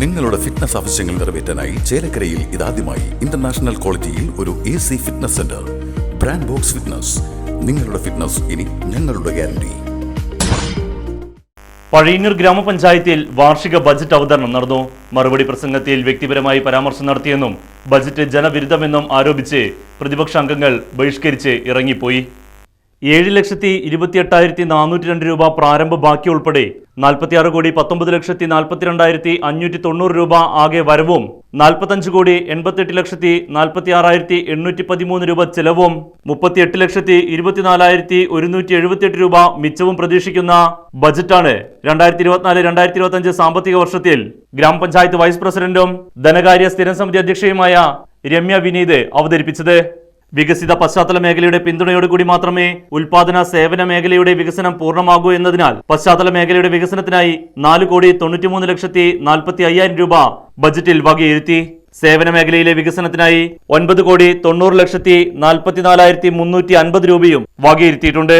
നിങ്ങളുടെ ഫിറ്റ്നസ് ആവശ്യങ്ങൾ നിറവേറ്റാനായി ചേലക്കരയിൽ ഇതാദ്യമായി ഇന്റർനാഷണൽ ക്വാളിറ്റിയിൽ ഒരു A C fitness centre brand box fitness നിങ്ങളുടെ ഫിറ്റ്നസ് ഇനി ഞങ്ങളുടെ ഗ്യാരണ്ടി പഴയന്നൂർ ഗ്രാമപഞ്ചായത്തിൽ വാർഷിക ബജറ്റ് അവതരണം നടന്നു. മറുപടി പ്രസംഗത്തിൽ വ്യക്തിപരമായി പരാമർശം നടത്തിയെന്നും ബജറ്റ് ജനവിരുദ്ധമെന്നും ആരോപിച്ച് പ്രതിപക്ഷ അംഗങ്ങൾ ബഹിഷ്കരിച്ച് ഇറങ്ങിപ്പോയി. ഏഴ് ലക്ഷത്തി ഇരുപത്തിയെട്ടായിരത്തി നാനൂറ്റി രണ്ട് രൂപ പ്രാരംഭ ബാക്കി ഉൾപ്പെടെ നാൽപ്പത്തിയാറ് കോടി പത്തൊമ്പത് ലക്ഷത്തി നാൽപ്പത്തിരണ്ടായിരത്തി അഞ്ഞൂറ്റി തൊണ്ണൂറ് രൂപ ആകെ വരവും നാൽപ്പത്തഞ്ച് കോടി എൺപത്തെട്ട് ലക്ഷത്തി നാൽപ്പത്തി ആറായിരത്തി എണ്ണൂറ്റി പതിമൂന്ന് രൂപ ചെലവും മുപ്പത്തിയെട്ട് ലക്ഷത്തി ഇരുപത്തിനാലായിരത്തി ഒരുന്നൂറ്റി എഴുപത്തിയെട്ട് രൂപ മിച്ചവും പ്രതീക്ഷിക്കുന്ന ബജറ്റാണ് രണ്ടായിരത്തി ഇരുപത്തിനാല് രണ്ടായിരത്തി ഇരുപത്തിയഞ്ച് സാമ്പത്തിക വർഷത്തിൽ ഗ്രാമപഞ്ചായത്ത് വൈസ് പ്രസിഡന്റും ധനകാര്യ സ്ഥിരം സമിതി അധ്യക്ഷയുമായ രമ്യ വിനീത് അവതരിപ്പിച്ചത്. വികസിത പശ്ചാത്തല മേഖലയുടെ പിന്തുണയോടുകൂടി മാത്രമേ ഉൽപാദന സേവന മേഖലയുടെ വികസനം പൂർണമാകൂ എന്നതിനാൽ പശ്ചാത്തല മേഖലയുടെ വികസനത്തിനായി നാല് കോടി തൊണ്ണൂറ്റിമൂന്ന് ലക്ഷത്തി നാൽപ്പത്തി അയ്യായിരം രൂപ ബജറ്റിൽ വകയിരുത്തി. സേവന മേഖലയിലെ വികസനത്തിനായി ഒൻപത് കോടി തൊണ്ണൂറ് ലക്ഷത്തി നാൽപ്പത്തിനാലായിരത്തി മുന്നൂറ്റി അൻപത് രൂപയും വകയിരുത്തിയിട്ടുണ്ട്.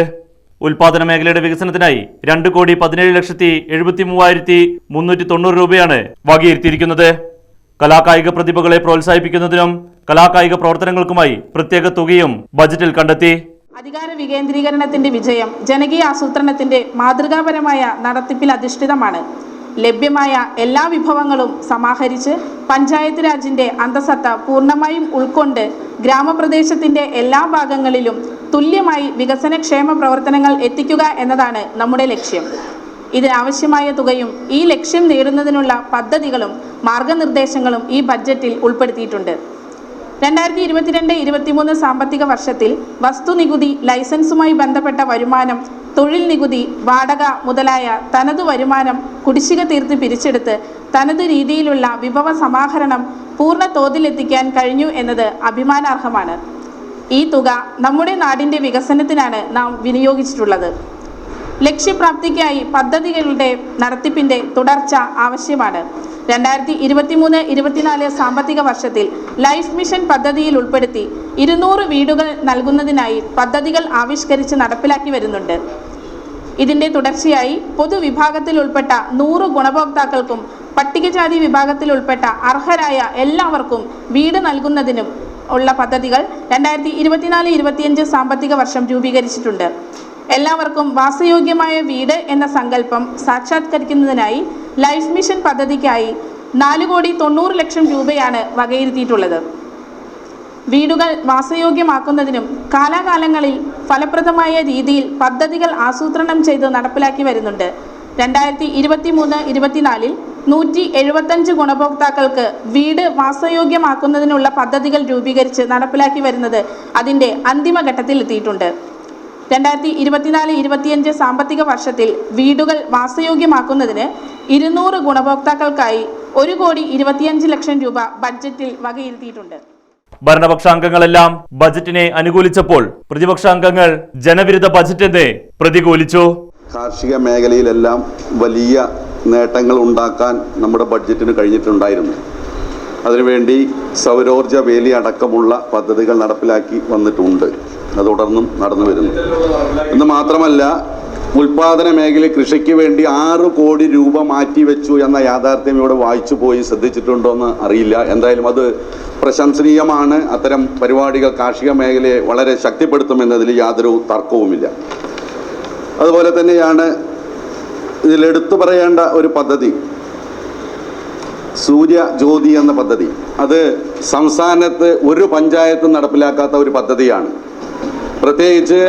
ഉൽപാദന മേഖലയുടെ വികസനത്തിനായി രണ്ട് കോടി പതിനേഴ് ലക്ഷത്തി എഴുപത്തി മൂവായിരത്തി മുന്നൂറ്റി തൊണ്ണൂറ് രൂപയാണ് വകയിരുത്തിയിരിക്കുന്നത്. കലാകായിക പ്രതിഭകളെ പ്രോത്സാഹിപ്പിക്കുന്നതിനും കലാകായിക പ്രവർത്തനങ്ങൾക്കുമായി പ്രത്യേക തുകയും ബജറ്റിൽ കണ്ടെത്തി. അധികാര വികേന്ദ്രീകരണത്തിന്റെ വിജയം ജനകീയ ആസൂത്രണത്തിന്റെ മാതൃകാപരമായ നടത്തിപ്പിൽ അധിഷ്ഠിതമാണ്. ലഭ്യമായ എല്ലാ വിഭവങ്ങളും സമാഹരിച്ച് പഞ്ചായത്ത് രാജിന്റെ അന്തസത്ത പൂർണമായും ഉൾക്കൊണ്ട് ഗ്രാമപ്രദേശത്തിന്റെ എല്ലാ ഭാഗങ്ങളിലും തുല്യമായി വികസനക്ഷേമ പ്രവർത്തനങ്ങൾ എത്തിക്കുക എന്നതാണ് നമ്മുടെ ലക്ഷ്യം. ഇതിനാവശ്യമായ തുകയും ഈ ലക്ഷ്യം നേടുന്നതിനുള്ള പദ്ധതികളും മാർഗനിർദ്ദേശങ്ങളും ഈ ബഡ്ജറ്റിൽ ഉൾപ്പെടുത്തിയിട്ടുണ്ട്. രണ്ടായിരത്തി ഇരുപത്തിരണ്ട് ഇരുപത്തിമൂന്ന് സാമ്പത്തിക വർഷത്തിൽ വസ്തുനികുതി ലൈസൻസുമായി ബന്ധപ്പെട്ട വരുമാനം തൊഴിൽ നികുതി വാടക മുതലായ തനതു വരുമാനം കുടിശ്ശിക തീർത്ത് പിരിച്ചെടുത്ത് തനതു രീതിയിലുള്ള വിഭവ സമാഹരണം പൂർണ തോതിലെത്തിക്കാൻ കഴിഞ്ഞു എന്നത് അഭിമാനാർഹമാണ്. ഈ തുക നമ്മുടെ നാടിന്റെ വികസനത്തിനാണ് നാം വിനിയോഗിച്ചിട്ടുള്ളത്. ലക്ഷ്യപ്രാപ്തിക്കായി പദ്ധതികളുടെ നടത്തിപ്പിന്റെ തുടർച്ച ആവശ്യമാണ്. രണ്ടായിരത്തി ഇരുപത്തിമൂന്ന് ഇരുപത്തിനാല് സാമ്പത്തിക വർഷത്തിൽ ലൈഫ് മിഷൻ പദ്ധതിയിൽ ഉൾപ്പെടുത്തി ഇരുന്നൂറ് വീടുകൾ നൽകുന്നതിനായി പദ്ധതികൾ ആവിഷ്കരിച്ച് നടപ്പിലാക്കി വരുന്നുണ്ട്. ഇതിന്റെ തുടർച്ചയായി പൊതുവിഭാഗത്തിൽ ഉൾപ്പെട്ട നൂറ് ഗുണഭോക്താക്കൾക്കും പട്ടികജാതി വിഭാഗത്തിൽ ഉൾപ്പെട്ട അർഹരായ എല്ലാവർക്കും വീട് നൽകുന്നതിനും ഉള്ള പദ്ധതികൾ രണ്ടായിരത്തി ഇരുപത്തിനാല് ഇരുപത്തിയഞ്ച് സാമ്പത്തിക വർഷം രൂപീകരിച്ചിട്ടുണ്ട്. എല്ലാവർക്കും വാസയോഗ്യമായ വീട് എന്ന സങ്കല്പം സാക്ഷാത്കരിക്കുന്നതിനായി ലൈഫ് മിഷൻ പദ്ധതിക്കായി നാല് കോടി തൊണ്ണൂറ് ലക്ഷം രൂപയാണ് വകയിരുത്തിയിട്ടുള്ളത്. വീടുകൾ വാസയോഗ്യമാക്കുന്നതിനും കാലാകാലങ്ങളിൽ ഫലപ്രദമായ രീതിയിൽ പദ്ധതികൾ ആസൂത്രണം ചെയ്ത് നടപ്പിലാക്കി വരുന്നുണ്ട്. രണ്ടായിരത്തി ഇരുപത്തി മൂന്ന് ഇരുപത്തിനാലിൽ നൂറ്റി എഴുപത്തഞ്ച് ഗുണഭോക്താക്കൾക്ക് വീട് വാസയോഗ്യമാക്കുന്നതിനുള്ള പദ്ധതികൾ രൂപീകരിച്ച് നടപ്പിലാക്കി വരുന്നത് അതിന്റെ അന്തിമഘട്ടത്തിൽ എത്തിയിട്ടുണ്ട്. രണ്ടായിരത്തി ഇരുപത്തിനാല് ഇരുപത്തിയഞ്ച് സാമ്പത്തിക വർഷത്തിൽ വീടുകൾ വാസയോഗ്യമാക്കുന്നതിന് ഇരുന്നൂറ് ഗുണഭോക്താക്കൾക്കായി ഒരു കോടി ഇരുപത്തിയഞ്ച് ലക്ഷം രൂപ ബഡ്ജറ്റിൽ വകയിരുത്തിയിട്ടുണ്ട്. ഭരണപക്ഷാംഗങ്ങളെല്ലാം ബജറ്റിനെ അനുകൂലിച്ചപ്പോൾ പ്രതിപക്ഷാംഗങ്ങൾ ജനവിരുദ്ധ ബജറ്റെന്ന് പ്രതികൂലിച്ചു. കാർഷിക മേഖലയിലെല്ലാം വലിയ നേട്ടങ്ങൾ ഉണ്ടാക്കാൻ നമ്മുടെ ബഡ്ജറ്റിന് കഴിഞ്ഞിട്ടുണ്ടായിരുന്നു. അതിനുവേണ്ടി സൗരോർജ വേലി അടക്കമുള്ള പദ്ധതികൾ നടപ്പിലാക്കി വന്നിട്ടുണ്ട്. അത് തുടർന്നും നടന്നു വരുന്നു. എന്ന് മാത്രമല്ല ഉൽപാദന മേഖല കൃഷിക്ക് വേണ്ടി ആറ് കോടി രൂപ മാറ്റിവെച്ചു എന്ന യാഥാർത്ഥ്യം ഇവിടെ വായിച്ചു പോയി ശ്രദ്ധിച്ചിട്ടുണ്ടോ എന്ന് അറിയില്ല. എന്തായാലും അത് പ്രശംസനീയമാണ്. അത്തരം പരിപാടികൾ കാർഷിക മേഖലയെ വളരെ ശക്തിപ്പെടുത്തുമെന്നതിൽ യാതൊരു തർക്കവുമില്ല. അതുപോലെ തന്നെയാണ് ഇതിലെടുത്തു പറയേണ്ട ഒരു പദ്ധതി. സൂര്യ ജ്യോതി എന്ന പദ്ധതി. അത് സംസ്ഥാനത്ത് ഒരു പഞ്ചായത്തും നടപ്പിലാക്കാത്ത ഒരു പദ്ധതിയാണ്. പ്രത്യേകിച്ച്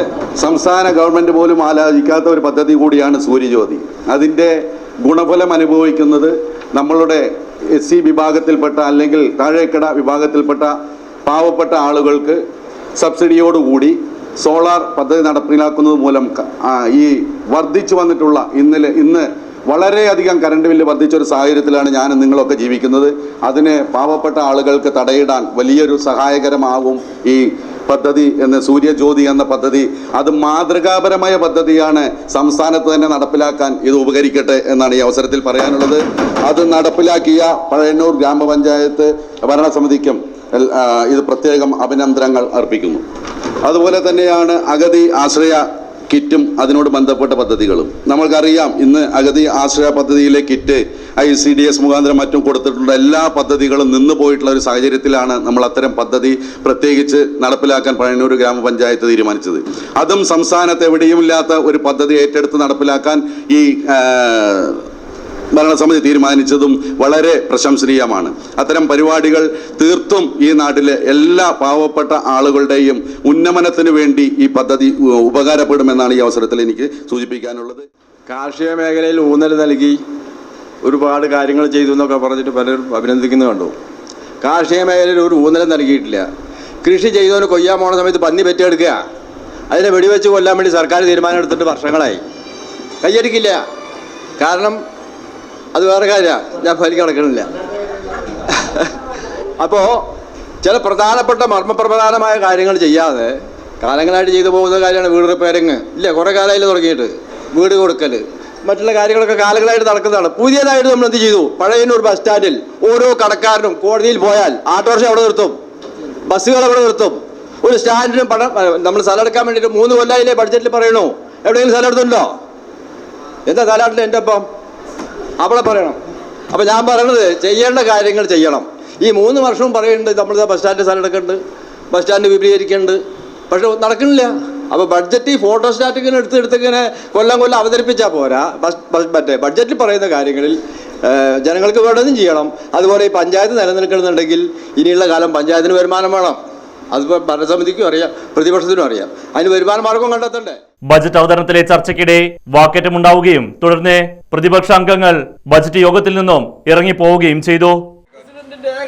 സംസ്ഥാന ഗവൺമെന്റ് പോലും ആലോചിക്കാത്ത ഒരു പദ്ധതി കൂടിയാണ് സൂര്യജ്യോതി. അതിന്റെ ഗുണഫലം അനുഭവിക്കുന്നത് നമ്മളുടെ എസ് സി വിഭാഗത്തിൽപ്പെട്ട അല്ലെങ്കിൽ താഴേക്കട വിഭാഗത്തിൽപ്പെട്ട പാവപ്പെട്ട ആളുകൾക്ക് സബ്സിഡിയോടുകൂടി സോളാർ പദ്ധതി നടപ്പിലാക്കുന്നത് മൂലം ഈ വർദ്ധിച്ചു വന്നിട്ടുള്ള ഇന്നലെ ഇന്ന് വളരെയധികം കറണ്ട് ബില്ല് വർദ്ധിച്ച ഒരു സാഹചര്യത്തിലാണ് ഞാൻ നിങ്ങളൊക്കെ ജീവിക്കുന്നത്. അതിന് പാവപ്പെട്ട ആളുകൾക്ക് തടയിടാൻ വലിയൊരു സഹായകരമാകും ഈ പദ്ധതി എന്ന് സൂര്യജ്യോതി എന്ന പദ്ധതി അത് മാതൃകാപരമായ പദ്ധതിയാണ് സംസ്ഥാനത്ത് തന്നെ നടപ്പിലാക്കാൻ ഇത് ഉപകരിക്കട്ടെ എന്നാണ് ഈ അവസരത്തിൽ പറയാനുള്ളത്. അത് നടപ്പിലാക്കിയ പഴയന്നൂർ ഗ്രാമപഞ്ചായത്ത് ഭരണസമിതിക്കും ഇത് പ്രത്യേകം അഭിനന്ദനങ്ങൾ അർപ്പിക്കുന്നു. അതുപോലെ തന്നെയാണ് അഗതി ആശ്രയ കിറ്റും അതിനോട് ബന്ധപ്പെട്ട പദ്ധതികളും. നമ്മൾക്കറിയാം ഇന്ന് അഗതി ആശ്രയ പദ്ധതിയിലെ kit I C D S മുഖാന്തരം മറ്റും കൊടുത്തിട്ടുണ്ട്. എല്ലാ പദ്ധതികളും നിന്ന് പോയിട്ടുള്ള ഒരു സാഹചര്യത്തിലാണ് നമ്മൾ അത്തരം പദ്ധതി പ്രത്യേകിച്ച് നടപ്പിലാക്കാൻ പഴയന്നൂർ ഗ്രാമപഞ്ചായത്ത് തീരുമാനിച്ചത്. അതും സംസ്ഥാനത്ത് എവിടെയും ഇല്ലാത്ത ഒരു പദ്ധതി ഏറ്റെടുത്ത് നടപ്പിലാക്കാൻ ഈ ഭരണസമിതി തീരുമാനിച്ചതും വളരെ പ്രശംസനീയമാണ്. അത്തരം പരിപാടികൾ തീർത്തും ഈ നാട്ടിലെ എല്ലാ പാവപ്പെട്ട ആളുകളുടെയും ഉന്നമനത്തിന് വേണ്ടി ഈ പദ്ധതി ഉപകാരപ്പെടുമെന്നാണ് ഈ അവസരത്തിൽ എനിക്ക് സൂചിപ്പിക്കാനുള്ളത്. കാർഷിക മേഖലയിൽ ഊന്നൽ നൽകി. ഒരുപാട് കാര്യങ്ങൾ ചെയ്തു എന്നൊക്കെ പറഞ്ഞിട്ട് പലരും അഭിനന്ദിക്കുന്നത് കണ്ടു. കാർഷിക മേഖലയിൽ ഒരു ഊന്നലും നൽകിയിട്ടില്ല. കൃഷി ചെയ്തവന് കൊയ്യാൻ പോണ സമയത്ത് പന്നി പെറ്റെടുക്കുക അതിനെ വെടിവെച്ച് കൊല്ലാൻ വേണ്ടി സർക്കാർ തീരുമാനം എടുത്തിട്ട് വർഷങ്ങളായി. കയ്യടിക്കില്ല കാരണം അത് വേറെ കാര്യമാണ് ഞാൻ ഫലി കിടക്കണില്ല അപ്പോൾ ചില പ്രധാനപ്പെട്ട മർമ്മപ്രധാനമായ കാര്യങ്ങൾ ചെയ്യാതെ കാലങ്ങളായിട്ട് ചെയ്തു പോകുന്ന കാര്യമാണ് വീട് റിപ്പയറിങ് ഇല്ല കുറേ കാലമായില്ല തുടങ്ങിയിട്ട്. വീട് കൊടുക്കൽ മറ്റുള്ള കാര്യങ്ങളൊക്കെ കാലങ്ങളായിട്ട് നടക്കുന്നതാണ്. പുതിയതായിട്ട് നമ്മൾ എന്ത് ചെയ്തു? പഴയന്നൂർ ബസ് സ്റ്റാൻഡിൽ ഓരോ കടക്കാരനും കോടതിയിൽ പോയാൽ ഓട്ടോറിക്ഷ അവിടെ നിർത്തും. ബസ്സുകൾ അവിടെ നിർത്തും. ഒരു സ്റ്റാൻഡിനും പണം നമ്മൾ സ്ഥലം എടുക്കാൻ വേണ്ടിയിട്ട് മൂന്ന് കൊല്ലായില്ലേ ബഡ്ജറ്റിൽ പറയണു. എവിടെയെങ്കിലും സ്ഥലം എടുത്തുണ്ടോ? എന്താ തലാട്ടിൽ എന്റെ ഒപ്പം? അവിടെ പറയണം. അപ്പം ഞാൻ പറയണത് ചെയ്യേണ്ട കാര്യങ്ങൾ ചെയ്യണം. ഈ മൂന്ന് വർഷവും പറയുന്നുണ്ട് നമ്മൾ ബസ് സ്റ്റാൻഡ് സ്ഥലം എടുക്കുന്നുണ്ട് ബസ് സ്റ്റാൻഡ് വിപുലീകരിക്കുന്നുണ്ട് പക്ഷെ നടക്കണില്ല. അപ്പോൾ ബഡ്ജറ്റ് ഈ ഫോട്ടോ സ്റ്റാറ്റിങ്ങനെ എടുത്ത് എടുത്തിങ്ങനെ കൊല്ലം കൊല്ലം അവതരിപ്പിച്ചാൽ പോരാ. മറ്റേ ബഡ്ജറ്റിൽ പറയുന്ന കാര്യങ്ങളിൽ ജനങ്ങൾക്ക് വേണ്ടതും ചെയ്യണം. അതുപോലെ ഈ പഞ്ചായത്ത് നിലനിൽക്കണമെന്നുണ്ടെങ്കിൽ ഇനിയുള്ള കാലം പഞ്ചായത്തിന് വരുമാനം വേണം. അതിപ്പോൾ ഭരണസമിതിക്കും അറിയാം പ്രതിപക്ഷത്തിനും അറിയാം. അതിന് വരുമാന മാർഗം കണ്ടെത്തണ്ടേ? ബജറ്റ് അവതരണത്തിലെ ചർച്ചയ്ക്കിടെ വാക്കേറ്റമുണ്ടാവുകയും തുടർന്ന് പ്രതിപക്ഷ അംഗങ്ങൾ ബജറ്റ് യോഗത്തിൽ നിന്നും ഇറങ്ങിപ്പോവുകയും ചെയ്തു.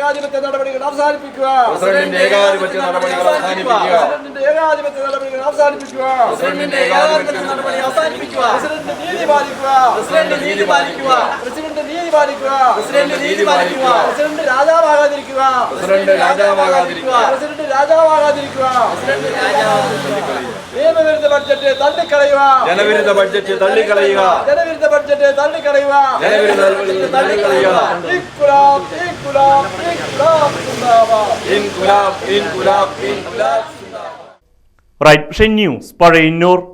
ഏകാധിപത്യ നടപടികൾ അവസാനിപ്പിക്കുക പ്രസിഡന്റിന്റെ ഏകാധിപത്യ നടപടികൾ അവസാനിപ്പിക്കുക. പ്രസിഡന്റിന്റെ ഏകാധിപത്യ നടപടികൾ അവസാനിപ്പിക്കുക പ്രസിഡന്റിന്റെ ഏകാധിപത്യ നടപടി അവസാനിപ്പിക്കുക. പ്രസിഡന്റ് നീതി പാലിക്കുക. പ്രസിഡന്റ് നീതി പാലിക്കുക. പ്രസിഡന്റ് നീതി പാലിക്കുക. പ്രസിഡന്റ് നീതി പാലിക്കുക. പ്രസിഡന്റ് രാജാവാകാതിരിക്കുക. പ്രസിഡന്റ് രാജാവാകാതിരിക്കുക. പ്രസിഡന്റ് രാജാവാകാതിരിക്കുക. പ്രസിഡന്റ് രാജാവാകാതിരിക്കുക. നിയമവിരുദ്ധ ബഡ്ജറ്റ് തള്ളിക്കളയുക. ജനവിരുദ്ധ ബഡ്ജറ്റ് തള്ളിക്കളയുക. ജനവിരുദ്ധ ബഡ്ജറ്റ് തള്ളിക്കളയുക. ജനവിരുദ്ധ ബഡ്ജറ്റ് തള്ളിക്കളയുക. ഇൻകുലാബ് ഇൻകുലാബ് ഇൻകുലാബ്. സിന്ദാബാദ് ഇൻകുലാബ് ഇൻകുലാബ്. ഇൻകുലാബ് റൈറ്റ് ന്യൂസ് പഴയന്നൂർ